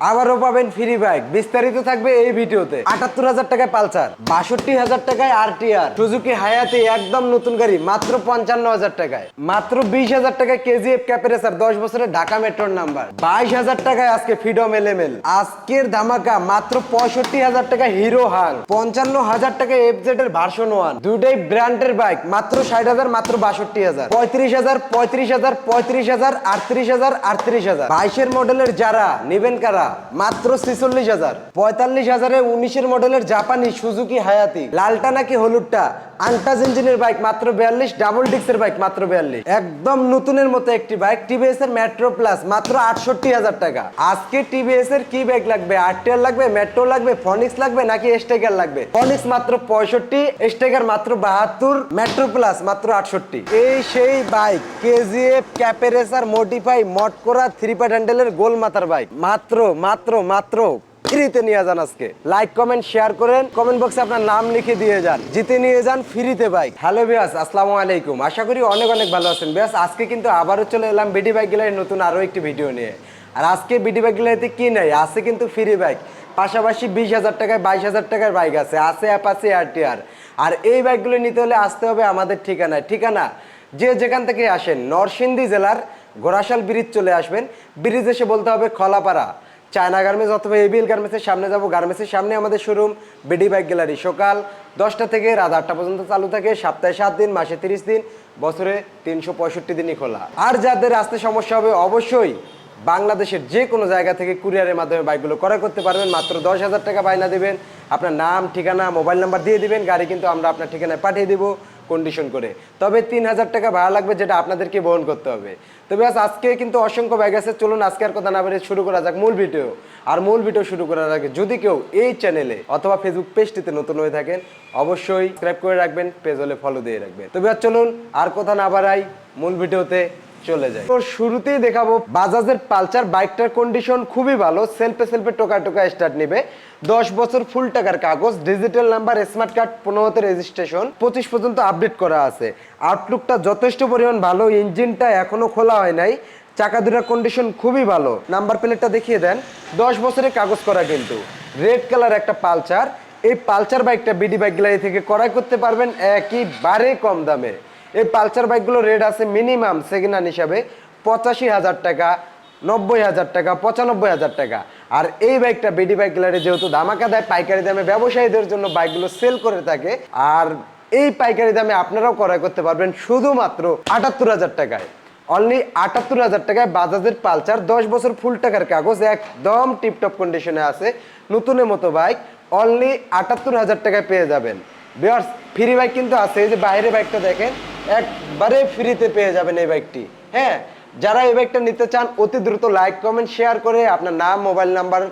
আবারও পাবেন free bike বিস্তারিত থাকবে এই ভিডিওতে। আটাত্তর হাজার টাকায় পালসার, বাষট্টি হাজার টাকায় আরটিআর সুজুকি হায়াতি একদম নতুন গাড়ি, মাত্র পঞ্চান্ন হাজার টাকায়। মাত্র বিশ হাজার টাকায় কেজিএফ ক্যাপারেসার দশ বছরের ঢাকা মেট্রোর নাম্বার। বাইশ হাজার টাকায় আজকে ফ্রিডম এলএমএল আজকের ধামাকা, মাত্র পঁয়ষট্টি হাজার টাকা হিরো হাং পঞ্চান্ন হাজার টাকা এফজেড এর ভার্সন ওয়ান দুটাই ব্র্যান্ডের বাইক মাত্র ষাট হাজার, মাত্র বাষট্টি হাজার। পঁয়ত্রিশ হাজার পঁয়ত্রিশ হাজার পঁয়ত্রিশ হাজার, আটত্রিশ হাজার আটত্রিশ হাজার। বাইশের মডেলের যারা, নেবেন কারা? মাত্র ছেচল্লিশ হাজার। পঁয়তাল্লিশ হাজারে উনিশের মডেলের জাপানি সুজুকি হায়াতি। লালটা নাকি হলুদটা? আন্টাজ ইঞ্জিনের বাইক মাত্র বিয়াল্লিশ, ডাবল ডিক্সের বাইক মাত্র বিয়াল্লিশ। একদম নতুনের মতো একটি বাইক টিভিএস এর মেট্রো প্লাস মাত্র আটষট্টি হাজার টাকা। আজকে টিভিএস এর কি বাইক লাগবে? আরটিআর লাগবে মেট্রো লাগবে ফনিক্স লাগবে, নাকি স্টেকার লাগবে? ফনিক্স মাত্র পঁয়ষট্টি স্টেকার মাত্র বাহাত্তর মেট্রো প্লাস মাত্র আটষট্টি। এই সেই bike KGF cafe racer modify মট করা থ্রি পার্ট হ্যান্ডেলের গোল মাথার বাইক মাত্র মাত্র মাত্র ফ্রিতে নিয়ে যান আজকে। লাইক কমেন্ট শেয়ার করেন। কমেন্ট বক্সে আপনার নাম লিখে দিয়ে যান। জিতে নিয়ে যান ফ্রিতে বাইক হ্যালো বিয়াস আসসালামু আলাইকুম। আশা করি অনেক অনেক ভালো আছেন। বিয়াস আজকে কিন্তু আবারও চলে এলাম বিডি বাইক গেলার নতুন আরও একটি ভিডিও নিয়ে। আর আজকে বিডি বাইক গেলাতে কি নাই? আছে কিন্তু ফ্রি বাইক পাশাপাশি বিশ হাজার টাকায়, বাইশ হাজার টাকার বাইক আছে। আছে অ্যাপাসি আরটিআর আর এই বাইকগুলো নিতে হলে আসতে হবে আমাদের ঠিকানায়। ঠিকানা, যে যেখান থেকে আসেন, নরসিংদী জেলার গোরাশাল ব্রিজ চলে আসবেন। ব্রিজ এসে বলতে হবে খলাপাড়া। চায়না গার্মেন্টস অথবা এবিএল গার্মেন্টসের সামনে যাব। গার্মেন্টসের সামনে আমাদের শোরুম বিডি বাইক গ্যালারি সকাল দশটা থেকে রাত আটটা পর্যন্ত চালু থাকে, সপ্তাহে সাত দিন, মাসে তিরিশ দিন, বছরে তিনশো পঁয়ষট্টি দিনই খোলা। আর যাদের আসতে সমস্যা হবে, অবশ্যই বাংলাদেশের যে কোনো জায়গা থেকে কুরিয়ারের মাধ্যমে বাইকগুলো ক্রয় করতে পারবেন। মাত্র দশ হাজার টাকা বায়না দিবেন। আপনার নাম, ঠিকানা, মোবাইল নাম্বার দিয়ে দিবেন। গাড়ি কিন্তু আমরা আপনার ঠিকানায় পাঠিয়ে দিব। কন্ডিশন করে। তবে তিন হাজার টাকা ভাড়া লাগবে যেটা আপনাদেরকে বহন করতে হবে। তবে আজ আজকে কিন্তু অসংখ্য ব্যাগ আছে, চলুন আজকে আর কথা না বলে শুরু করা যাক মূল ভিডিও আর মূল ভিডিও শুরু করার আগে যদি কেউ এই চ্যানেলে অথবা ফেসবুক পেজটিতে নতুন হয়ে থাকেন, অবশ্যই সাবস্ক্রাইব করে রাখবেন পেজ হলে ফলো দিয়ে রাখবেন। তবে চলুন আর কথা না বাড়াই মূল ভিডিওতে চলে যায়। তো শুরুতেই দেখাবো, বাজাজের পালচার বাইকটার কন্ডিশন খুবই ভালো সেলফে সেলফে টোকা টোকা স্টার্ট নেবে। দশ বছর ফুল টাকার কাগজ ডিজিটাল নাম্বার স্মার্ট কার্ড পনেরোতে রেজিস্ট্রেশন পঁচিশ পর্যন্ত আপডেট করা আছে। আউটলুকটা যথেষ্ট পরিমাণ ভালো ইঞ্জিনটা এখনও খোলা হয় নাই চাকা দুটার কন্ডিশন খুবই ভালো। নাম্বার প্লেটটা দেখিয়ে দেন, দশ বছরের কাগজ করা কিন্তু। রেড কালার একটা পালচার এই পালচার বাইকটা বিডি বাইক গ্যালারি থেকে ক্রয় করতে পারবেন একেবারে কম দামে। এই পালচার বাইকগুলো রেট আছে মিনিমাম সেকেন্ড হ্যান্ড হিসাবে পঁচাশি হাজার টাকা, নব্বই হাজার টাকা, পঁচানব্বই হাজার টাকা। আর এই বাইকটা, বিডি বাইক গ্যালারি যেহেতু ধামাকা দেয়, পাইকারি দামে ব্যবসায়ীদের জন্য বাইকগুলো সেল করে থাকে। আর এই পাইকারি দামে আপনারাও ক্রয় করতে পারবেন শুধুমাত্র আটাত্তর হাজার টাকায়। অনলি আটাত্তর হাজার টাকায় বাজাজের পালচার দশ বছর ফুল টাকার কাগজ, একদম টিপটপ কন্ডিশনে আছে। নতুনের মতো বাইক অনলি আটাত্তর হাজার টাকায় পেয়ে যাবেন। বিয়ার্স ফ্রি বাইক কিন্তু আছে, এই যে বাইরে বাইকটা দেখেন, একবারে ফ্রিতে পেয়ে যাবেন এই বাইকটি হ্যাঁ যারা এই বাইকটা নিতে চান, অতি দ্রুত লাইক কমেন্ট শেয়ার করে আপনার নাম মোবাইল নাম্বার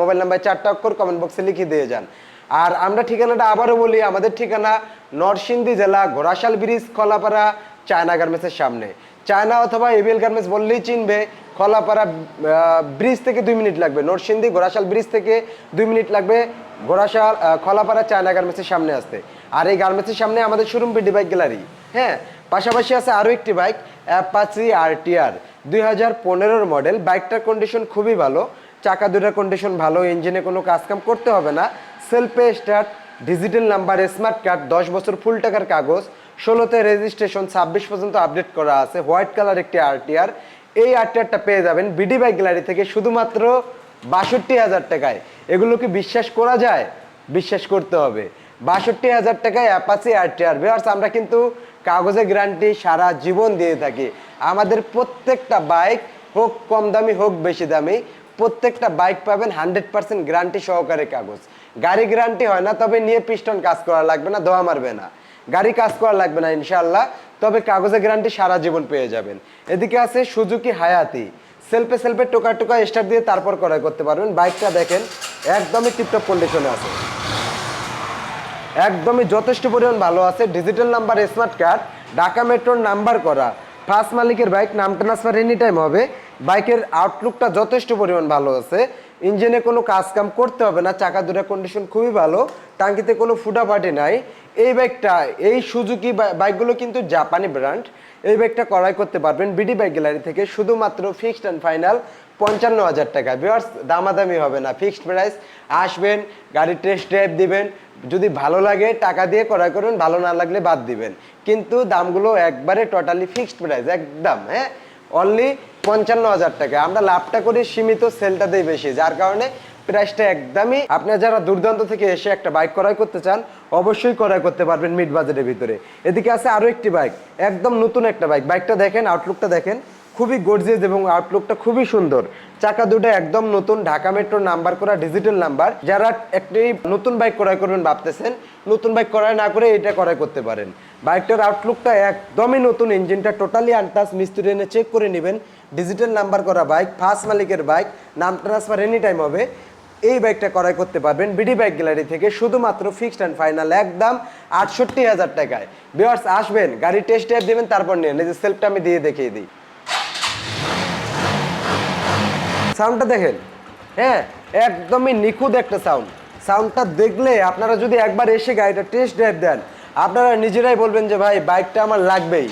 মোবাইল নাম্বার চারটা অক্ষর কমেন্ট বক্সে লিখে দিয়ে যান। আর আমরা ঠিকানাটা আবারও বলি, আমাদের ঠিকানা নরসিংদী জেলা, ঘোড়াশাল ব্রিজ কলাপাড়া চায়না গার্মেন্টসের সামনে। চায়না অথবা এবিএল গার্মেন্টস বললেই চিনবে খলাপাড়া ব্রিজ থেকে দুই মিনিট লাগবে। নরসিংদী ঘোড়াশাল ব্রিজ থেকে দুই মিনিট লাগবে। ঘোড়াশাল খলাপাড়া চায়না গার্মেন্টসের সামনে আসতে। আর এই গার্মেন্টসের সামনে আমাদের শোরুম বিডি বাইক গ্যালারি হ্যাঁ পাশাপাশি আছে আরও একটি বাইক অ্যাপাচি আরটিআর দুই হাজার পনেরোর মডেল বাইকটার কন্ডিশন খুবই ভালো। চাকা দুটার কন্ডিশন ভালো। ইঞ্জিনে কোনো কাজকাম করতে হবে না। সেলফে start digital number smart card দশ বছর ফুল টাকার কাগজ। ষোলোতে রেজিস্ট্রেশন ছাব্বিশ পর্যন্ত আপডেট করা আছে। হোয়াইট কালার একটি আরটিআর এই আরটিআরটা পেয়ে যাবেন বিডি বাইক গ্যালারি থেকে শুধুমাত্র বাষট্টি হাজার টাকায়। এগুলো কি বিশ্বাস করা যায়? বিশ্বাস করতে হবে। বাষট্টি হাজার টাকায় অ্যাপাচি আরটিআর ভিউয়ার্স, আমরা কিন্তু কাগজে গ্যারান্টি সারা জীবন দিয়ে থাকি। আমাদের প্রত্যেকটা বাইক হোক কম দামি, হোক বেশি দামি, প্রত্যেকটা বাইক পাবেন হান্ড্রেড পার্সেন্ট গ্যারান্টি সহকারে কাগজ। গাড়ি গ্যারান্টি হয় না, তবে নিয়ে পিস্টন কাজ করা লাগবে না দোয়া মারবে না। গাড়ি কাজ করা লাগবে না ইনশাল্লাহ তবে কাগজে গ্যারান্টি সারা জীবন পেয়ে যাবেন। এদিকে আছে সুজুকি হায়াতি। সেলফে সেলফে টোকা টোকা স্টার্ট দিয়ে তারপর ক্রয় করতে পারবেন। বাইকটা দেখেন, একদমই টিপটপ কন্ডিশনে আছে। একদমই যথেষ্ট পরিমাণ ভালো আছে। Digital number smart card Dhaka মেট্রোর নাম্বার করা। ফার্স্ট মালিকের বাইক নাম ট্রান্সফার এনি টাইম হবে। বাইকের আউটলুকটা যথেষ্ট পরিমাণ ভালো আছে। ইঞ্জিনে কোনো কাজ কাম করতে হবে না, চাকা দুটা কন্ডিশন খুবই ভালো, টাঙ্কিতে কোনো ফুটাফাটি নাই। এই বাইকটা এই সুজুকি বাইকগুলো কিন্তু জাপানি ব্র্যান্ড এই বাইকটা ক্রয় করতে পারবেন বিডি বাইক গ্যালারি থেকে, শুধুমাত্র ফিক্সড অ্যান্ড ফাইনাল পঞ্চান্ন হাজার টাকা। বিয়ার্স দামাদামি হবে না ফিক্সড প্রাইস আসবেন, গাড়ি টেস্ট ড্রাইভ দিবেন, যদি ভালো লাগে টাকা দিয়ে ক্রয় করবেন ভালো না লাগলে বাদ দিবেন। কিন্তু দামগুলো একবারে টোটালি ফিক্সড প্রাইস একদম হ্যাঁ? অনলি পঞ্চান্ন হাজার টাকা। আমরা লাভটা করি সীমিত সেলটা দেই বেশি, যার কারণে প্রাইসটা একদমই আপনারা যারা দুর্দান্ত থেকে এসে একটা বাইক ক্রয় করতে চান, অবশ্যই ক্রয় করতে পারবেন মিড বাজেটের ভিতরে। এদিকে আছে আরও একটি বাইক একদম নতুন একটা বাইক বাইকটা দেখেন আউটলুকটা দেখেন, খুবই গর্জিয়াস এবং আউটলুকটা খুবই সুন্দর। চাকা দুটো একদম নতুন, ঢাকা মেট্রো নাম্বার করা ডিজিটাল নাম্বার যারা একটি নতুন বাইক ক্রয় করবেন ভাবতেছেন, নতুন বাইক ক্রয় না করে এটা ক্রয় করতে পারেন। বাইকটার আউটলুকটা একদমই নতুন ইঞ্জিনটা টোটালি আনটাস মিস্ত্রি এনে চেক করে নেবেন। ডিজিটাল নাম্বার করা বাইক ফার্স্ট মালিকের বাইক নাম ট্রান্সফার এনি টাইম হবে। এই বাইকটা ক্রয় করতে পারবেন বিডি বাইক গ্যালারি থেকে, শুধুমাত্র ফিক্সড অ্যান্ড ফাইনাল একদম আটষট্টি হাজার টাকায়। বিয়ার্স আসবেন, গাড়ি টেস্ট ড্রাইভ দেবেন, তারপর নিন। নিজের সেলফটা আমি দিয়ে দেখিয়ে দিই। সাউন্ডটা দেখেন? হ্যাঁ একদমই নিখুঁত একটা সাউন্ড সাউন্ডটা দেখলে আপনারা যদি একবার এসে গাড়িটা টেস্ট ড্রাইভ দেন, আপনারা নিজেরাই বলবেন যে, ভাই বাইকটা আমার লাগবেই।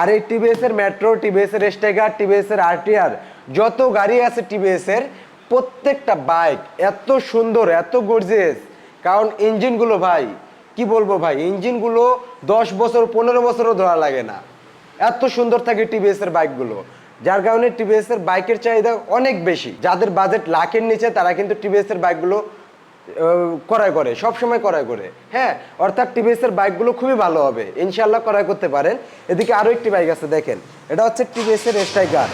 আর এই টিভিএস এর মেট্রো টিভিএস এর স্টেগার টিভিএস এর আরটিআর যত গাড়ি আছে টিভিএস এর, প্রত্যেকটা বাইক এত সুন্দর, এত গর্জিয়াস কারণ ইঞ্জিনগুলো ভাই, কি বলব ভাই ইঞ্জিনগুলো দশ বছর, পনেরো বছরও ধরা লাগে না। এত সুন্দর থাকে টিভিএস এর বাইকগুলো যার কারণে টিভিএস এর বাইকের চাহিদা অনেক বেশি। যাদের বাজেট লাখের নিচে, তারা কিন্তু টিভিএস এর বাইকগুলো ক্রয় করে সব সময় ক্রয় করে। হ্যাঁ অর্থাৎ টিভিএস এর বাইকগুলো খুবই ভালো হবে। ইনশাল্লাহ ক্রয় করতে পারেন। এদিকে আরও একটি বাইক আছে, দেখেন। এটা হচ্ছে টিভিএস এর স্ট্রাইকার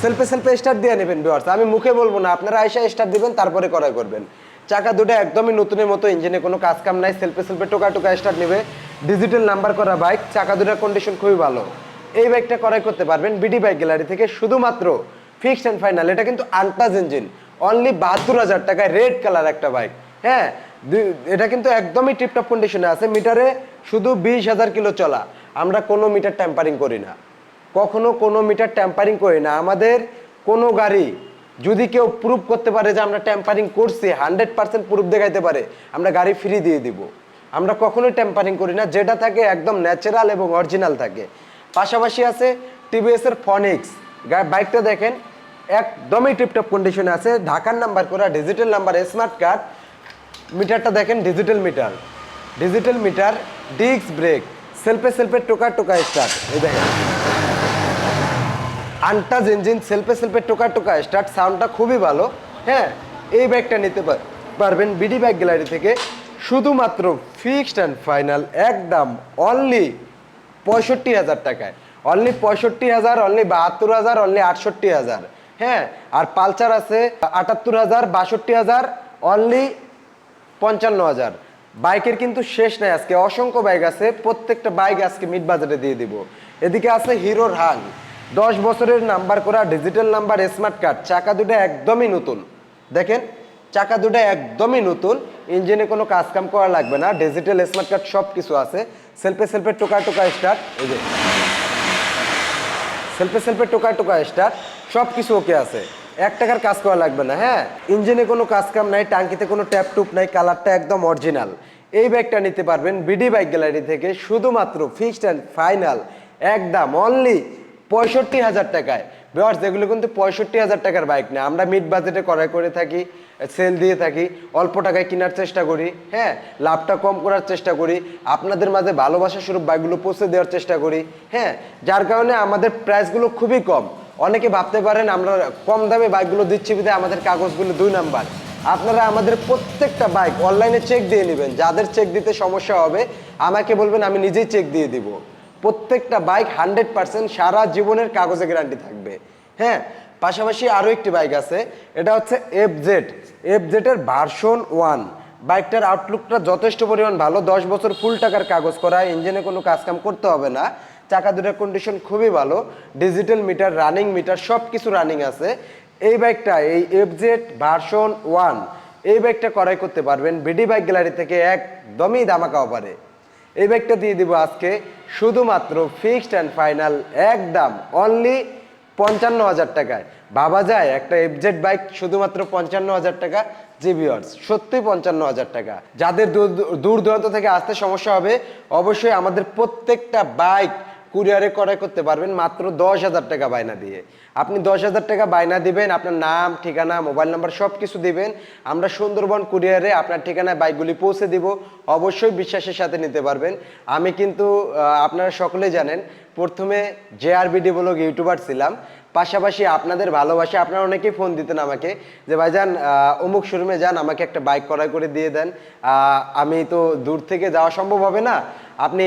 সেলফে সেলফে স্টার্ট দিয়ে নেবেন ভিউয়ার্স আমি মুখে বলব না, আপনারা আইসা স্টার্ট দিবেন, তারপরে ক্রয় করবেন। চাকা দুটো একদমই নতুনের মতো ইঞ্জিনে কোনো কাজ কাম নাই, সেলফে সেলফে টোকা টোকা স্টার্ট নেবে। ডিজিটাল নাম্বার করা বাইক, চাকা দুটার কন্ডিশন খুবই ভালো। এই বাইকটা ক্রয় করতে পারবেন বিডি বাইক গ্যালারি থেকে শুধুমাত্র ফিক্সড অ্যান্ড ফাইনাল এটা কিন্তু আনটাজ ইঞ্জিন অনলি বাহাত্তর হাজার টাকায় রেড কালার একটা বাইক হ্যাঁ এটা কিন্তু একদমই টিপটপ কন্ডিশনে আছে। মিটারে শুধু বিশ হাজার কিলো চলা। আমরা কোনো মিটার ট্যাম্পারিং করি না। কখনো কোনো মিটার ট্যাম্পারিং করি না। আমাদের কোনো গাড়ি যদি কেউ প্রুফ করতে পারে যে আমরা ট্যাম্পারিং করছি হান্ড্রেড পার্সেন্ট প্রুফ দেখাইতে পারে, আমরা গাড়ি ফ্রি দিয়ে দিব। আমরা কখনোই ট্যাম্পারিং করি না। যেটা থাকে একদম ন্যাচারাল এবং অরিজিনাল থাকে। পাশাপাশি আছে টিভিএসের ফনিক্স বাইকটা দেখেন একদমই টিপটপ কন্ডিশনে আছে। ঢাকার নাম্বার করা ডিজিটাল নাম্বার স্মার্ট কার্ড মিটারটা দেখেন digital meter digital meter disc brake সেলফে সেলফে টোকা টোকা স্টার্ট এই দেখেন। আনটাচ ইঞ্জিন সেলফে সেলফে টোকা টোকা স্টার্ট সাউন্ডটা খুবই ভালো। হ্যাঁ এই বাইকটা নিতে পারবেন বিডি বাইক গ্যালারি থেকে। শুধুমাত্র ফিক্সড অ্যান্ড ফাইনাল একদম অনলি পঁয়ষট্টি হাজার টাকায়। অনলি পঁয়ষট্টি হাজার অনলি বাহাত্তর হাজার অনলি আটষট্টি হাজার। হ্যাঁ আর পালচার আছে আটাত্তর হাজার, বাষট্টি হাজার অনলি পঞ্চান্ন হাজার। বাইকের কিন্তু শেষ নাই আজকে, অসংখ্য বাইক আছে, প্রত্যেকটা বাইক আজকে মিড বাজারে দিয়ে দিব। এদিকে আছে হিরোর হাং দশ বছরের নাম্বার করা ডিজিটাল নাম্বার স্মার্ট কার্ড চাকা দুটো একদমই নতুন। দেখেন, চাকা দুটো একদমই নতুন ইঞ্জিনে কোনো কাজ কাম করা লাগবে না ডিজিটাল স্মার্ট কার্ড সব কিছু আছে। সেলফে সেলফে টোকা টোকা স্টার্ট এই যে। সেলফে সেলফে টোকা টোকা স্টার্ট সব কিছু ওকে আছে। এক টাকার কাজ করা লাগবে না হ্যাঁ? ইঞ্জিনে কোনো কাজ কাম নাই, টাঙ্কিতে কোনো ট্যাপ টুপ নাই, কালারটা একদম অরিজিনাল। এই ব্যাগটা নিতে পারবেন বিডি বাইক গ্যালারি থেকে, শুধুমাত্র ফিক্সড অ্যান্ড ফাইনাল একদম অনলি পঁয়ষট্টি হাজার টাকায়। বিয়ার্স যেগুলো কিন্তু পঁয়ষট্টি হাজার টাকার বাইক না আমরা মিড বাজেটে ক্রয় করে থাকি সেল দিয়ে থাকি, অল্প টাকায় কেনার চেষ্টা করি হ্যাঁ? লাভটা কম করার চেষ্টা করি, আপনাদের মাঝে ভালোবাসা স্বরূপ বাইকগুলো পৌঁছে দেওয়ার চেষ্টা করি হ্যাঁ? যার কারণে আমাদের প্রাইসগুলো খুবই কম। অনেকে ভাবতে পারেন, আমরা কম দামে বাইকগুলো দিচ্ছি বিধায় আমাদের কাগজগুলো দুই নাম্বার। আপনারা আমাদের প্রত্যেকটা বাইক অনলাইনে চেক দিয়ে নেবেন। যাদের চেক দিতে সমস্যা হবে, আমাকে বলবেন, আমি নিজেই চেক দিয়ে দিব। প্রত্যেকটা বাইক হান্ড্রেড পার্সেন্ট সারা জীবনের কাগজে গ্যারান্টি থাকবে। হ্যাঁ পাশাপাশি আরও একটি বাইক আছে, এটা হচ্ছে এফ জেড এফ জেডের ভার্সন ওয়ান বাইকটার আউটলুকটা যথেষ্ট পরিমাণ ভালো। দশ বছর ফুল টাকার কাগজ করা ইঞ্জিনে কোনো কাজকাম করতে হবে না। চাকা দুটার কন্ডিশন খুবই ভালো ডিজিটাল মিটার রানিং মিটার সব কিছু রানিং আছে। এই বাইকটা এই এফ জেড ভার্সন ওয়ান এই বাইকটা ক্রয় করতে পারবেন বিডি বাইক গ্যালারি থেকে একদমই দামাকা অফারে এই বাইকটা দিয়ে দিব আজকে শুধুমাত্র ফিক্সড অ্যান্ড ফাইনাল একদম অনলি পঞ্চান্ন হাজার টাকায়। ভাবা যায়, একটা এফজেড বাইক শুধুমাত্র পঞ্চান্ন হাজার টাকা, জি ভিওর্স সত্যি পঞ্চান্ন হাজার টাকা। যাদের দূর দূর দূরান্ত থেকে আসতে সমস্যা হবে, অবশ্যই আমাদের প্রত্যেকটা বাইক কুরিয়ারে ক্রয় করতে পারবেন মাত্র দশ হাজার টাকা বায়না দিয়ে। আপনি দশ হাজার টাকা বায়না দিবেন, আপনার নাম, ঠিকানা, মোবাইল নাম্বার সব কিছু দিবেন। আমরা সুন্দরবন কুরিয়ারে আপনার ঠিকানায় বাইকগুলি পৌঁছে দিব। অবশ্যই বিশ্বাসের সাথে নিতে পারবেন। আমি কিন্তু আপনারা সকলে জানেন, প্রথমে J R BD blog YouTuber ছিলাম। পাশাপাশি আপনাদের ভালোবাসা আপনারা অনেকেই ফোন দিতেন আমাকে যে ভাইজান আহ, অমুক শোরুমে যান আমাকে একটা বাইক ক্রয় করে দিয়ে দেন। আমি তো দূর থেকে যাওয়া সম্ভব হবে না। আপনি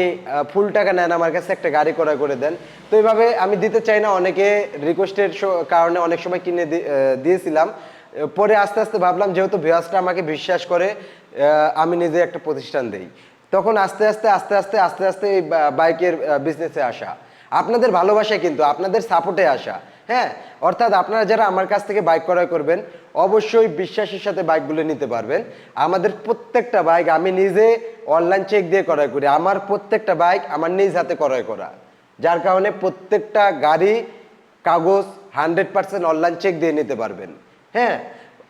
ফুল টাকা নেন আমার কাছে একটা গাড়ি ক্রয় করে দেন। তো এইভাবে আমি দিতে চাই না অনেকে রিকোয়েস্টের কারণে অনেক সময় কিনে দিয়েছিলাম। পরে আস্তে আস্তে ভাবলাম যেহেতু ভিয়াসটা আমাকে বিশ্বাস করে আমি নিজে একটা প্রতিষ্ঠান দেই। তখন আস্তে আস্তে আস্তে আস্তে আস্তে আস্তে এই বাইকের বিজনেসে আসা। আপনাদের ভালোবাসা কিন্তু আপনাদের সাপোর্টে আসা হ্যাঁ? অর্থাৎ আপনারা যারা আমার কাছ থেকে বাইক ক্রয় করবেন, অবশ্যই বিশ্বাসের সাথে বাইকগুলো নিতে পারবেন। আমাদের প্রত্যেকটা বাইক আমি নিজে অনলাইন চেক দিয়ে ক্রয় করি। আমার প্রত্যেকটা বাইক আমার নিজ হাতে ক্রয় করা। যার কারণে প্রত্যেকটা গাড়ি, কাগজ হান্ড্রেড পার্সেন্ট অনলাইন চেক দিয়ে নিতে পারবেন। হ্যাঁ?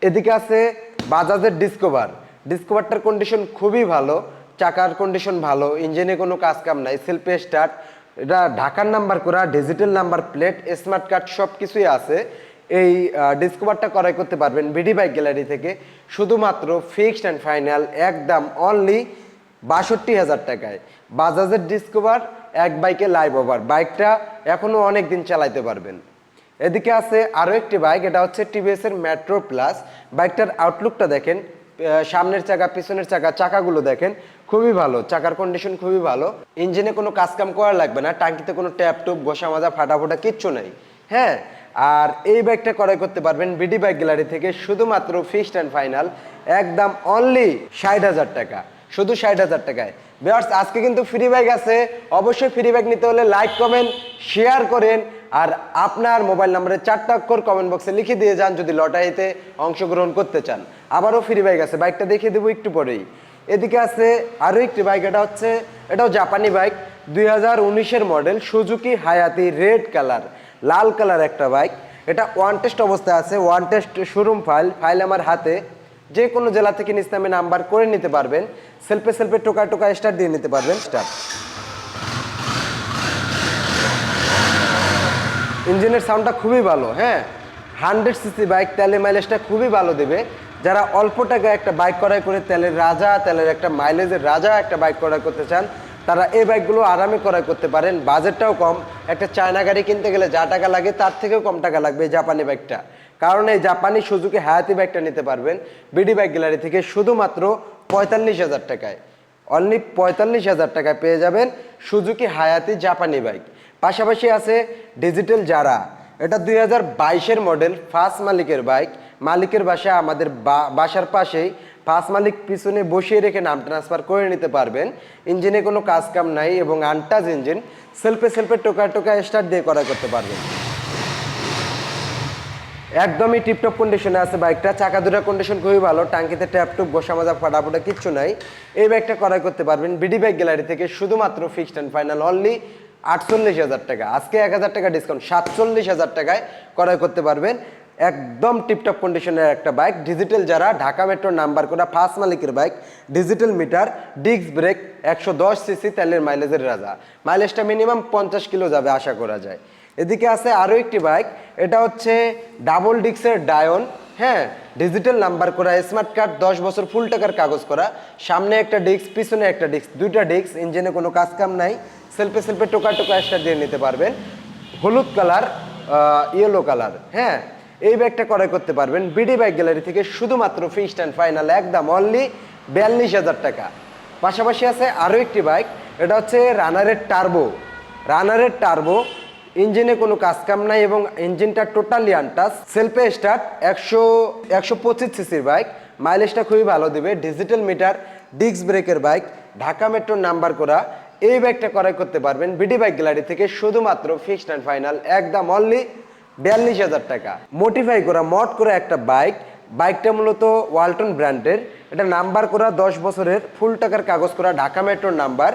এদিকে আছে বাজাজের ডিসকভার ডিসকভারটার কন্ডিশন খুবই ভালো। চাকার কন্ডিশন ভালো। ইঞ্জিনে কোনো কাজ কাম নাই। সেলফে স্টার্ট এটা ঢাকার নাম্বার করা digital number plate smart card সব কিছুই আছে। এই ডিসকভারটা ক্রয় করতে পারবেন বিডি বাইক গ্যালারি থেকে। শুধুমাত্র ফিক্সড অ্যান্ড ফাইনাল একদম অনলি বাষট্টি হাজার টাকায়। বাজাজের ডিসকভার এক বাইকে লাইভ ওভার বাইকটা এখনও অনেক দিন চালাইতে পারবেন। এদিকে আছে আরও একটি বাইক, এটা হচ্ছে টিভিএসের মেট্রো প্লাস বাইকটার আউটলুকটা দেখেন। সামনের চাকা, পিছনের চাকা, চাকাগুলো দেখেন, খুবই ভালো। চাকার কন্ডিশন খুবই ভালো। ইঞ্জিনে কোনো কাজ কাম করা লাগবে না টাঙ্কিতে কোনো ট্যাপ টুপ, ঘষা মাজা ফাটাফোটা কিচ্ছু নাই। হ্যাঁ? আর এই বাইকটা ক্রয় করতে পারবেন বিডি বাইক গ্যালারি থেকে, শুধুমাত্র ফিক্সড অ্যান্ড ফাইনাল একদম অনলি ষাট হাজার টাকা। শুধু ষাট হাজার টাকায়। বিয়ার্স আজকে কিন্তু ফ্রি বাইক আছে। অবশ্যই ফ্রি বাইক নিতে হলে লাইক কমেন্ট শেয়ার করেন। আর আপনার মোবাইল নম্বরে চারটা অক্ষর কমেন্ট বক্সে লিখে দিয়ে যান, যদি লটারিতে অংশগ্রহণ করতে চান। আবারও ফ্রি বাইক আছে। বাইকটা দেখিয়ে দেবো একটু পরেই। এদিকে আছে আরও একটি বাইক, এটা হচ্ছে, এটাও জাপানি বাইক, দুই হাজার উনিশের model, Suzuki Hayate red colour, লাল কালার একটা বাইক। এটা ওয়ান টেস্ট অবস্থায় আছে one test showroom file file আমার হাতে। যে কোনো জেলা থেকে নিস্তামে নাম্বার করে নিতে পারবেন। সেলফে সেলফে টোকা টোকা স্টার্ট দিয়ে নিতে পারবেন, স্টার্ট। ইঞ্জিনের সাউন্ডটা খুবই ভালো হ্যাঁ? হান্ড্রেড সিসি বাইক তেলের মাইলেজটা খুবই ভালো দেবে। যারা অল্প টাকায় একটা বাইক ক্রয় করে, তেলের রাজা, তেলের একটা মাইলেজের রাজা একটা বাইক ক্রয় করতে চান, তারা এই বাইকগুলো আরামে ক্রয় করতে পারেন। বাজেটটাও কম। একটা চায়না গাড়ি কিনতে গেলে যা টাকা লাগে, তার থেকেও কম টাকা লাগবে এই জাপানি বাইকটা কারণ এই জাপানি সুজুকি হায়াতি বাইকটা নিতে পারবেন। বিডি বাইক গ্যালারি থেকে শুধুমাত্র পঁয়তাল্লিশ হাজার টাকায়। অনলি পঁয়তাল্লিশ হাজার টাকায় পেয়ে যাবেন সুজুকি হায়াতি জাপানি বাইক পাশাপাশি আছে ডিজিটাল যারা এটা দুই হাজার বাইশের মডেল ফার্স্ট মালিকের বাইক মালিকের বাসা আমাদের বাসার পাশেই। ফার্স্ট মালিক পিছনে বসিয়ে রেখে নাম ট্রান্সফার করে নিতে পারবেন। ইঞ্জিনে কোনো কাজ কাম নাই এবং আনটাচ ইঞ্জিন সেলফে সেলফে টোকা টোকা স্টার্ট দিয়ে করা করতে পারবেন। একদমই টিপটপ কন্ডিশনে আছে বাইকটা চাকা দুটা কন্ডিশন খুবই ভালো। টাঙ্কিতে ট্যাপ টুপ বসা মাজা, ফাটাফোটা, কিচ্ছু নাই। এই বাইকটা ক্রয় করতে পারবেন। বিডি বাইক গ্যালারি থেকে শুধুমাত্র ফিক্সড অ্যান্ড ফাইনাল অনলি আটচল্লিশ হাজার টাকা। আজকে এক হাজার টাকা ডিসকাউন্ট সাতচল্লিশ হাজার টাকায় ক্রয় করতে পারবেন। একদম টিপটপ কন্ডিশনের একটা বাইক ডিজিটাল যারা, ঢাকা মেট্রোর নাম্বার করা ফার্স্ট মালিকের bike digital meter disc brake একশো দশ সিসি তেলের মাইলেজের রাজা। মাইলেজটা মিনিমাম পঞ্চাশ কিলো যাবে আশা করা যায়। এদিকে আছে আরও একটি বাইক এটা হচ্ছে ডাবল ডিক্সের ডায়ন হ্যাঁ? ডিজিটাল নাম্বার করা স্মার্ট কার্ড দশ বছর ফুল টাকার কাগজ করা। সামনে একটা ডিস্ক পিছনে একটা ডিস্ক দুইটা ডিস্ক ইঞ্জিনে কোনো কাজ কাম নাই। সেলফে সেলফে টোকা টোকা স্টার দিয়ে নিতে পারবেন। হলুদ কালার ইয়েলো কালার হ্যাঁ? এই ব্যাগটা ক্রয় করতে পারবেন বিডি বাইক গ্যালারি থেকে শুধুমাত্র ফিক্সড অ্যান্ড ফাইনাল, একদম অনলি বিয়াল্লিশ হাজার টাকা। পাশাপাশি আছে আরও একটি বাইক এটা হচ্ছে রানারের টার্বো রানারের টার্বো ইঞ্জিনে কোনো কাজ কাম নাই এবং ইঞ্জিনটা টোটালি আনটাস সেলফে স্টার্ট একশো একশো পঁচিশ সিসির বাইক মাইলেজটা খুবই ভালো দেবে ডিজিটাল মিটার ডিস্ক ব্রেকের বাইক ঢাকা মেট্রোর নাম্বার করা, এই বাইকটা ক্রয় করতে পারবেন বিডি বাইক গ্যালারি থেকে শুধুমাত্র ফিক্সড অ্যান্ড ফাইনাল, একদম অনলি বিয়াল্লিশ হাজার টাকা। মোটিফাই করা মড করা একটা বাইক বাইকটা মূলত ওয়ালটন ব্র্যান্ডের এটা নাম্বার করা, দশ বছরের ফুল টাকার কাগজ করা ঢাকা মেট্রোর নাম্বার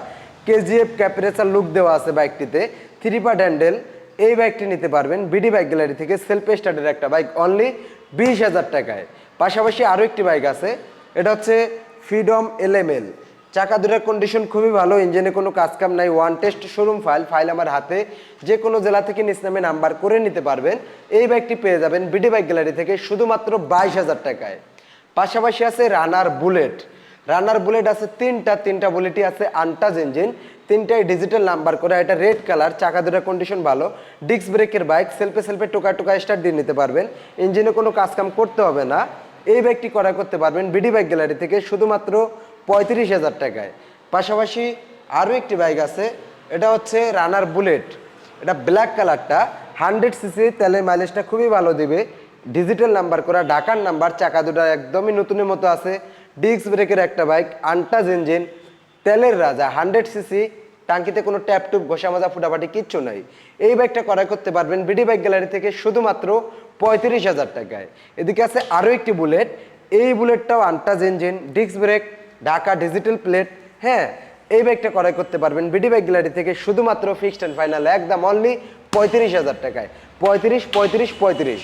কেজিএফ ক্যাপারেচার লুক দেওয়া আছে বাইকটিতে থ্রি পার্ট হ্যান্ডেল এই বাইকটি নিতে পারবেন। বিডি বাইক গ্যালারি থেকে সেলফ স্টার্টের একটা বাইক অনলি বিশ হাজার টাকায়। পাশাপাশি আরও একটি বাইক আছে। এটা হচ্ছে ফ্রিডম এলএমএল চাকা দুটার কন্ডিশন খুবই ভালো ইঞ্জিনে কোনো কাজ কাম নাই one test showroom file file আমার হাতে, যে কোনো জেলা থেকে নিজ নামে নাম্বার করে নিতে পারবেন। এই বাইকটি পেয়ে যাবেন বিডি বাইক গ্যালারি থেকে শুধুমাত্র বাইশ হাজার টাকায়। পাশাপাশি আছে রানার বুলেট রানার বুলেট আছে তিনটা তিনটা বুলেটই আছে আনটাজ ইঞ্জিন তিনটাই ডিজিটাল নাম্বার করে, এটা রেড কালার চাকা দুটার কন্ডিশন ভালো। ডিস্ক ব্রেকের বাইক সেলফে সেলফে টোকা টোকা স্টার্ট দিয়ে নিতে পারবেন। ইঞ্জিনে কোনো কাজ কাম করতে হবে না। এই বাইকটি করা করতে পারবেন বিডি বাইক গ্যালারি থেকে শুধুমাত্র পঁয়ত্রিশ হাজার টাকায়। পাশাপাশি আরও একটি বাইক আছে, এটা হচ্ছে রানার বুলেট এটা ব্ল্যাক কালারটা হান্ড্রেড সিসি তেলের মাইলেজটা খুবই ভালো দিবে। ডিজিটাল নাম্বার করা ঢাকার নাম্বার চাকা দুটা একদমই নতুনের মতো আছে। ডিস্ক ব্রেকের একটা বাইক আনটাজ ইঞ্জিন তেলের রাজা হান্ড্রেড সিসি টাঙ্কিতে কোনো ট্যাপ টুপ ঘষা মাজা, ফুটাফাটি কিচ্ছু নাই। এই বাইকটা ক্রয় করতে পারবেন বিডি বাইক গ্যালারি থেকে শুধুমাত্র পঁয়ত্রিশ হাজার টাকায়। এদিকে আছে আরও একটি বুলেট এই বুলেটটাও আনটাজ engine disc brake Dhaka digital plate হ্যাঁ এই বাইকটা ক্রয় করতে পারবেন। বিডি বাইক গ্যালারি থেকে শুধুমাত্র ফিক্সড অ্যান্ড ফাইনাল একদম অনলি পঁয়ত্রিশ হাজার টাকায়। পঁয়ত্রিশ পঁয়ত্রিশ পঁয়ত্রিশ।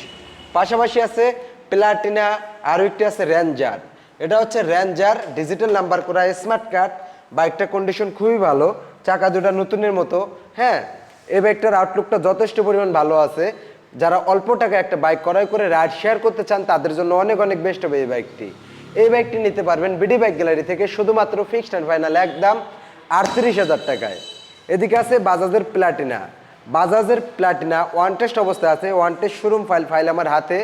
পাশাপাশি আছে প্লাটিনা আরও একটি আছে র্যাঞ্জার এটা হচ্ছে র্যাঞ্জার ডিজিটাল নাম্বার করা স্মার্ট কার্ড বাইকটার কন্ডিশন খুবই ভালো, চাকা দুটা নতুনের মতো হ্যাঁ। এই বাইকটার আউটলুকটা যথেষ্ট পরিমাণ ভালো আছে। যারা অল্প টাকা একটা বাইক ক্রয় করে রাইড শেয়ার করতে চান, তাদের জন্য অনেক অনেক বেস্ট হবে এই বাইকটি এই বাইকটি নিতে পারবেন বিডি বাইক গ্যালারি থেকে শুধুমাত্র ফিক্সড অ্যান্ড ফাইনাল একদম আটত্রিশ হাজার টাকায়। এদিকে আছে বাজাজের প্লাটিনা বাজাজের প্লাটিনা ওয়ান টেস্ট অবস্থায় আছে one test showroom file file আমার হাতে।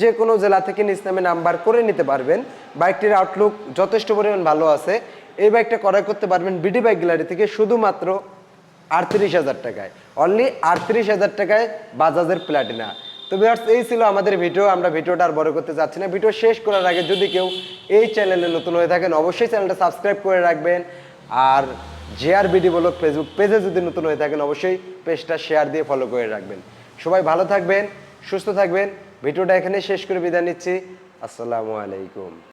যে কোনো জেলা থেকে নিজ নামে নাম্বার করে নিতে পারবেন। বাইকটির আউটলুক যথেষ্ট পরিমাণ ভালো আছে। এই বাইকটা ক্রয় করতে পারবেন বিডি বাইক গ্যালারি থেকে শুধুমাত্র আটত্রিশ হাজার টাকায়। অনলি আটত্রিশ হাজার টাকায় বাজাজের প্লাটিনা তো ভিউয়ার্স এই ছিল আমাদের ভিডিও আমরা ভিডিওটা আর বড় করতে চাচ্ছি না। ভিডিও শেষ করার আগে যদি কেউ এই চ্যানেলে নতুন হয়ে থাকেন, অবশ্যই চ্যানেলটা সাবস্ক্রাইব করে রাখবেন। আর জেআর বিডি বলো ফেসবুক পেজে যদি নতুন হয়ে থাকেন, অবশ্যই পেজটা শেয়ার দিয়ে ফলো করে রাখবেন। সবাই ভালো থাকবেন, সুস্থ থাকবেন। ভিডিওটা এখানে শেষ করে বিদায় নিচ্ছি। আসসালামু আলাইকুম।